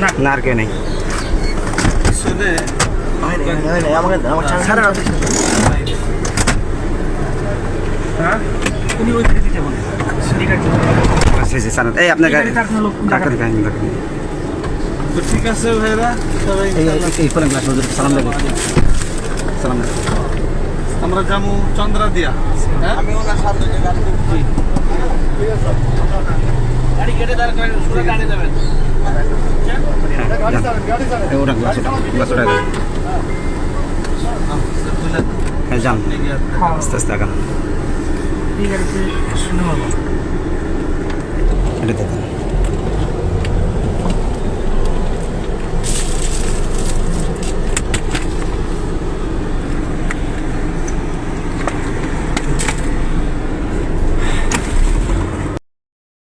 না। আর কে নেই ঠিক আছে। ভাইরা সালাম। সালাম আমরা যাব চন্দ্রা দিয়া হ্যাঁ গাড়ি গাড়ি কেটে দাঁড় করেন গাড়ি দেবেন ওটা গ্লাস ওটা। গ্লাস ওটা হ্যাঁ যান আস্তে আস্তে আগান। এটা